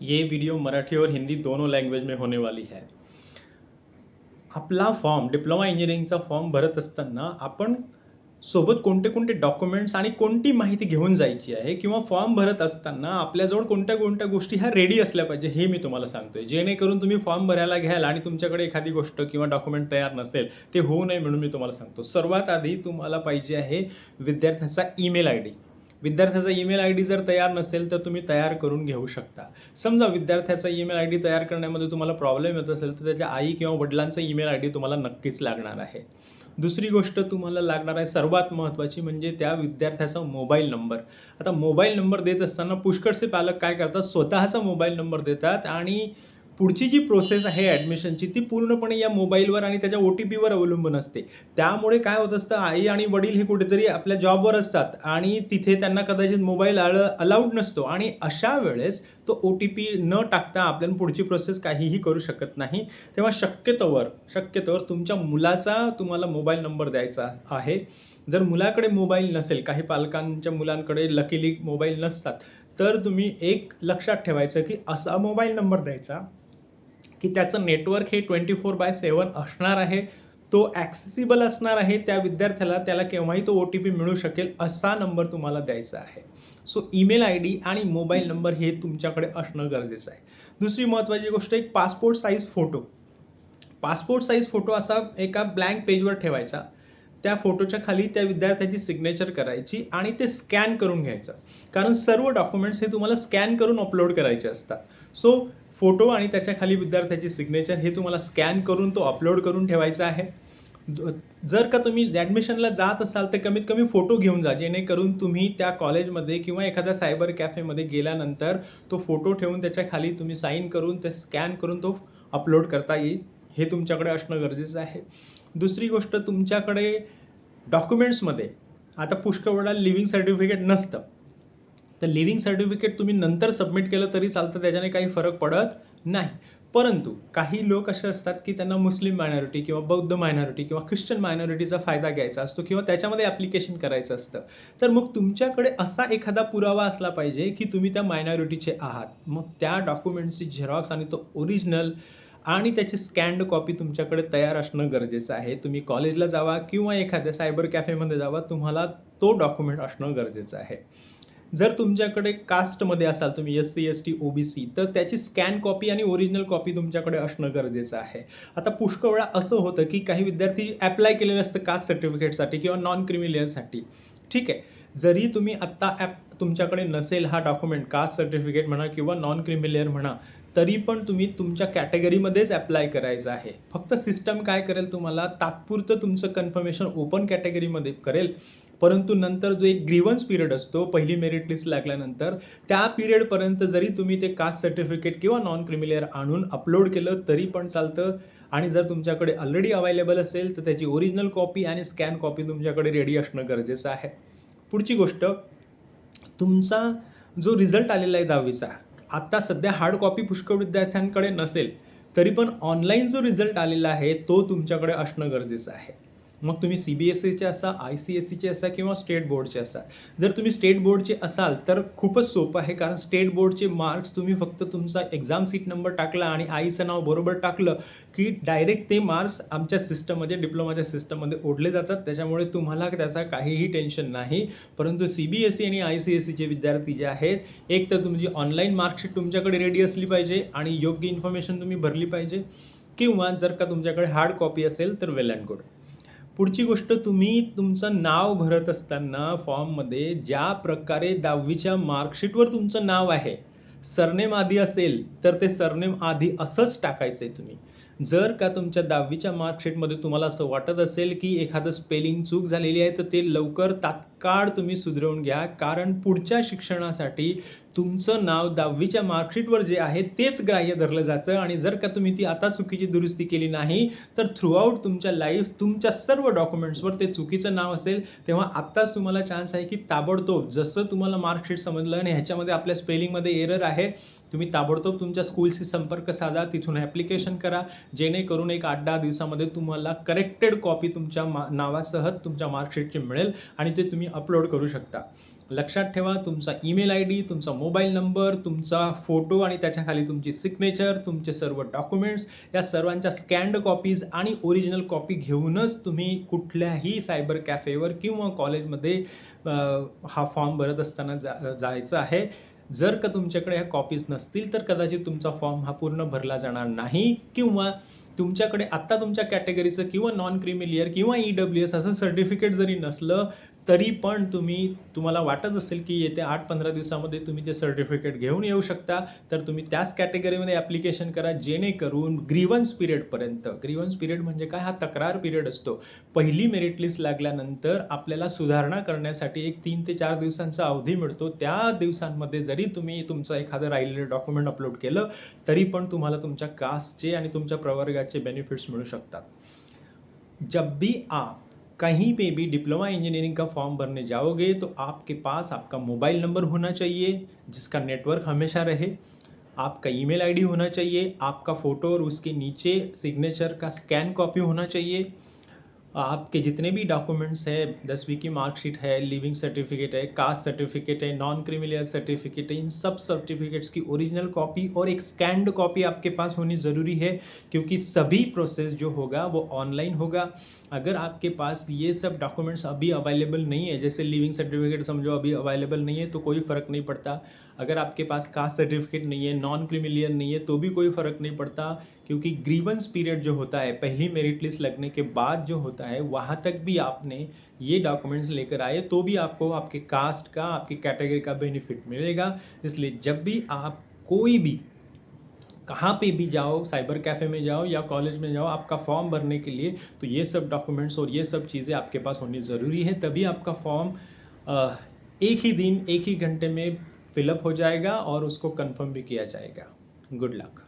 ये वीडियो मराठी और हिंदी दोनों लैंग्वेज में होने वाली है। आपला फॉर्म डिप्लोमा इंजिनिअरिंगचा फॉर्म भरत असताना आपण सोबत कोणते कोणते डॉक्युमेंट्स आणि कोणती माहिती घेऊन जायची आहे किंवा फॉर्म भरत असताना आपल्याजवळ कोणत्या कोणत्या गोष्टी ह्या रेडी असल्या पाहिजे हे मी तुम्हाला सांगतोय. जेणेकरून तुम्ही फॉर्म भरायला घ्याल आणि तुमच्याकडे एखादी गोष्ट किंवा डॉक्युमेंट तयार नसेल ते होऊ नये म्हणून मी तुम्हाला सांगतो. सर्वात आधी तुम्हाला पाहिजे आहे विद्यार्थ्याचा ईमेल आय डी विद्यार्थ्याचा ईमेल आय डी जर तयार नसेल तर तुम्ही तयार करून घेऊ शकता. समजा विद्यार्थ्याचा ईमेल आय डी तयार करण्यामध्ये तुम्हाला प्रॉब्लेम येत असेल तर त्याच्या आई किंवा वडिलांचा ईमेल आय डी तुम्हाला नक्कीच लागणार आहे. दुसरी गोष्ट तुम्हाला लागणार आहे सर्वात महत्त्वाची म्हणजे त्या विद्यार्थ्याचा मोबाईल नंबर. आता मोबाईल नंबर देत असताना पुष्कळसे पालक काय करतात स्वतःचा मोबाईल नंबर देतात आणि पुढची जी प्रोसेस आहे ॲडमिशनची ती पूर्णपणे या मोबाईलवर आणि त्याच्या ओ टी पीवर अवलंबून असते. त्यामुळे काय होत असतं आई आणि वडील हे कुठेतरी आपल्या जॉबवर असतात आणि तिथे त्यांना कदाचित मोबाईल अल अलाउड नसतो आणि अशा वेळेस तो ओ टी पी न टाकता आपल्याला पुढची प्रोसेस काहीही करू शकत नाही. तेव्हा शक्यतोवर शक्यतोवर तुमच्या मुलाचा तुम्हाला मोबाईल नंबर द्यायचा आहे. जर मुलाकडे मोबाईल नसेल काही पालकांच्या मुलांकडे लकीली मोबाईल नसतात तर तुम्ही एक लक्षात ठेवायचं की असा मोबाईल नंबर द्यायचा. की त्याचं नेटवर्क हे ट्वेंटी फोर बाय सेवन असणार आहे. तो ॲक्सेसिबल असणार आहे त्या विद्यार्थ्याला त्याला केव्हाही तो ओ टी पी मिळू शकेल असा नंबर तुम्हाला द्यायचा आहे. सो ईमेल आय डी आणि मोबाईल नंबर हे तुमच्याकडे असणं गरजेचं आहे. दुसरी महत्त्वाची गोष्ट एक passport size photo passport size photo असा एका ब्लँक पेजवर ठेवायचा. त्या फोटोच्या खाली त्या विद्यार्थ्याची सिग्नेचर करायची आणि ते स्कॅन करून घ्यायचं. कारण सर्व डॉक्युमेंट्स हे तुम्हाला स्कॅन करून अपलोड करायचे असतात. सो फोटो आणि त्याच्याखाली विद्यार्थ्याची सिग्नेचर हे तुम्हाला स्कॅन करून तो अपलोड करून ठेवायचा आहे. जर का तुम्ही ॲडमिशनला जात असाल तर कमीत कमी फोटो घेऊन जा. जेणेकरून तुम्ही त्या कॉलेजमध्ये किंवा एखाद्या सायबर कॅफेमध्ये गेल्यानंतर तो फोटो ठेवून त्याच्याखाली तुम्ही साईन करून ते स्कॅन करून तो अपलोड करता येईल. हे तुमच्याकडे असणं गरजेचं आहे. दुसरी गोष्ट तुमच्याकडे डॉक्युमेंट्समध्ये आता पुष्कळ वेळा लिव्हिंग सर्टिफिकेट नसतं. तर लिव्हिंग सर्टिफिकेट तुम्ही नंतर सबमिट केलं तरी चालतं त्याच्याने काही फरक पडत नाही. परंतु काही लोक असे असतात की त्यांना मुस्लिम मायनॉरिटी किंवा बौद्ध मायनॉरिटी किंवा ख्रिश्चन मायनॉरिटीचा फायदा घ्यायचा असतो किंवा त्याच्यामध्ये ॲप्लिकेशन करायचं असतं. तर मग तुमच्याकडे असा एखादा पुरावा असला पाहिजे की तुम्ही त्या मायनॉरिटीचे आहात. मग त्या डॉक्युमेंट्सची झेरॉक्स आणि तो ओरिजिनल आणि त्याची स्कॅन्ड कॉपी तुमच्याकडे तयार असणं गरजेचं आहे. तुम्ही कॉलेजला जावा किंवा एखाद्या सायबर कॅफेमध्ये जावा तुम्हाला तो डॉक्युमेंट असणं गरजेचं आहे. जर तुमच्याकडे कास्टमध्ये असाल तुम्ही S C S T O B C तर त्याची स्कॅन कॉपी आणि ओरिजिनल कॉपी तुमच्याकडे असणं गरजेचं आहे. आता पुष्कळ वेळा असं होतं की काही विद्यार्थी ॲप्लाय केलेलं असतं कास्ट सर्टिफिकेटसाठी किंवा नॉन क्रिमिलियनसाठी ठीक आहे. जरी तुम्ही आत्ता ॲप तुमच्याकडे नसेल हा डॉक्युमेंट कास्ट सर्टिफिकेट म्हणा किंवा नॉन क्रिमिलियर म्हणा तरी पण तुम्ही तुमच्या कॅटेगरीमध्येच अप्लाय करायचं आहे. फक्त सिस्टम काय करेल तुम्हाला? तात्पुरतं तुमचं कन्फर्मेशन ओपन कॅटेगरीमध्ये करेल. परंतु नंतर जो एक ग्रीवन्स पिरियड असतो पहिली मेरिट लिस्ट लागल्यानंतर त्या पिरियडपर्यंत जरी तुम्ही ते कास्ट सर्टिफिकेट किंवा नॉन क्रिमिलियर आणून अपलोड केलं तरी पण चालतं. आणि जर तुमच्याकडे ऑलरेडी अवेलेबल असेल तर त्याची ओरिजिनल कॉपी आणि स्कॅन कॉपी तुमच्याकडे रेडी असणं गरजेचं आहे. पुढची गोष्ट तुमचा जो रिझल्ट आलेला आहे दहावीचा आत्ता सध्या हार्ड कॉपी पुष्कळ विद्यार्थ्यांकडे नसेल तरी पण ऑनलाईन जो रिझल्ट आलेला आहे तो तुमच्याकडे असणं गरजेचं आहे. मग तुम्ही सी बी एस सीचे असा आय सी एस सीचे असा किंवा स्टेट बोर्डचे असा जर तुम्ही स्टेट बोर्डचे असाल तर खूपच सोपं आहे. कारण स्टेट बोर्डचे मार्क्स तुम्ही फक्त तुमचा एक्झाम सीट नंबर टाकला आणि आईचं नाव बरोबर टाकलं की डायरेक्ट ते मार्क्स आमच्या सिस्टममध्ये डिप्लोमाच्या सिस्टममध्ये ओढले जातात. त्याच्यामुळे तुम्हाला त्याचा काहीही टेन्शन नाही. परंतु सी बी एस सी आणि आय सी एस सीचे विद्यार्थी जे आहेत एक तर तुमची ऑनलाईन मार्कशीट तुमच्याकडे रेडी असली पाहिजे आणि योग्य इन्फॉर्मेशन तुम्ही भरली पाहिजे. किंवा जर का तुमच्याकडे हार्ड कॉपी असेल तर वेल अँड गुड पुढची गोष्ट तुम्ही तुमचं नाव भरत असताना फॉर्ममध्ये ज्या प्रकारे दहावीच्या मार्कशीटवर तुमचं नाव आहे सरनेम आधी असेल तर ते सरनेम आधी असंच टाकायचं आहे तुम्ही. जर का तुमच्या दहावीच्या मार्कशीटमध्ये तुम्हाला असं वाटत असेल की एखादं स्पेलिंग चूक झालेली आहे तर ते लवकर तात्काळ तुम्ही सुधरवून घ्या. कारण पुढच्या शिक्षणासाठी तुमचं नाव दहावीच्या मार्कशीटवर जे आहे तेच ग्राह्य धरलं जायचं आणि जर का तुम्ही ती आता चुकीची दुरुस्ती केली नाही तर थ्रूआउट तुमच्या लाईफ तुमच्या सर्व डॉक्युमेंट्सवर ते चुकीचं नाव असेल. तेव्हा आत्ताच तुम्हाला चान्स आहे की ताबडतोब जसं तुम्हाला मार्कशीट समजलं आणि ह्याच्यामध्ये आपल्या स्पेलिंगमध्ये एरर आहे तुम्ही ताबडतोब तुमच्या स्कूलशी संपर्क साधा तिथून ॲप्लिकेशन करा. जेणेकरून एक आठ दहा दिवसामध्ये तुम्हाला करेक्टेड कॉपी तुमच्या मा नावासह तुमच्या मार्कशीटची मिळेल आणि ते तुम्ही अपलोड करू शकता. लक्षात ठेवा तुमचा ईमेल आय डी तुमचा मोबाईल नंबर तुमचा फोटो आणि त्याच्याखाली तुमची सिग्नेचर तुमचे सर्व डॉक्युमेंट्स या सर्वांच्या स्कॅन्ड कॉपीज आणि ओरिजिनल कॉपी घेऊनच तुम्ही कुठल्याही सायबर कॅफेवर किंवा कॉलेजमध्ये हा फॉर्म भरत असताना जा जायचं आहे. जर का तुमच्याकडे ह्या कॉपीज नसतील तर कदाचित तुमचा फॉर्म हा पूर्ण भरला जाणार नाही किंवा तुमच्याकडे आत्ता तुमच्या कॅटेगरीचं किंवा नॉन क्रिमिलियर किंवा ई डब्ल्यू एस असं सर्टिफिकेट जरी नसलं तरी पण तुम्ही तुम्हाला वाटत असेल की येत्या आठ पंधरा दिवसामध्ये तुम्ही ते सर्टिफिकेट घेऊन येऊ शकता तर तुम्ही त्याच कॅटेगरीमध्ये ॲप्लिकेशन करा जेणेकरून ग्रीवन्स पिरियडपर्यंत ग्रीवन्स पिरियड म्हणजे काय? हा तक्रार पिरियड असतो. पहिली मेरिट लिस्ट लागल्यानंतर आपल्याला सुधारणा करण्यासाठी एक तीन ते चार दिवसांचा अवधी मिळतो. त्या दिवसांमध्ये जरी तुम्ही तुमचं एखादं राहिलेलं डॉक्युमेंट अपलोड केलं तरी पण तुम्हाला तुमच्या कास्टचे आणि तुमच्या प्रवर्गाचे बेनिफिट्स मिळू शकतात. जब भी आप कहीं पे भी डिप्लोमा इंजीनियरिंग का फॉर्म भरने जाओगे तो आपके पास आपका मोबाइल नंबर होना चाहिए, जिसका नेटवर्क हमेशा रहे। आपका ईमेल आईडी होना चाहिए, आपका फ़ोटो और उसके नीचे सिग्नेचर का स्कैन कॉपी होना चाहिए। आपके जितने भी डॉक्यूमेंट्स है दसवीं की मार्कशीट है, लिविंग सर्टिफिकेट है, कास्ट सर्टिफिकेट है नॉन क्रिमिलियर सर्टिफिकेट है, इन सब सर्टिफिकेट्स की ओरिजिनल कॉपी और एक स्कैंड कॉपी आपके पास होनी ज़रूरी है, क्योंकि सभी प्रोसेस जो होगा वो ऑनलाइन होगा। अगर आपके पास ये सब डॉक्यूमेंट्स अभी अवेलेबल नहीं है, जैसे लिविंग सर्टिफिकेट समझो अभी अवेलेबल नहीं है तो कोई फ़र्क नहीं पड़ता। अगर आपके पास कास्ट सर्टिफिकेट नहीं है नॉन क्रिमिलियर नहीं है तो भी कोई फ़र्क नहीं पड़ता, क्योंकि ग्रीवंस पीरियड जो होता है, पहली मेरिट लिस्ट लगने के बाद जो होता है, वहाँ तक भी आपने ये डॉक्यूमेंट्स लेकर आए तो भी आपको आपके कास्ट का, आपकी कैटेगरी का बेनिफिट मिलेगा। इसलिए जब भी आप कोई भी कहाँ पे भी जाओ, साइबर कैफ़े में जाओ या कॉलेज में जाओ, आपका फॉर्म भरने के लिए तो ये सब डॉक्यूमेंट्स और ये सब चीज़ें आपके पास होनी ज़रूरी है। तभी आपका फॉर्म एक ही दिन, एक ही घंटे में फिलअप हो जाएगा और उसको कंफर्म भी किया जाएगा। Good luck.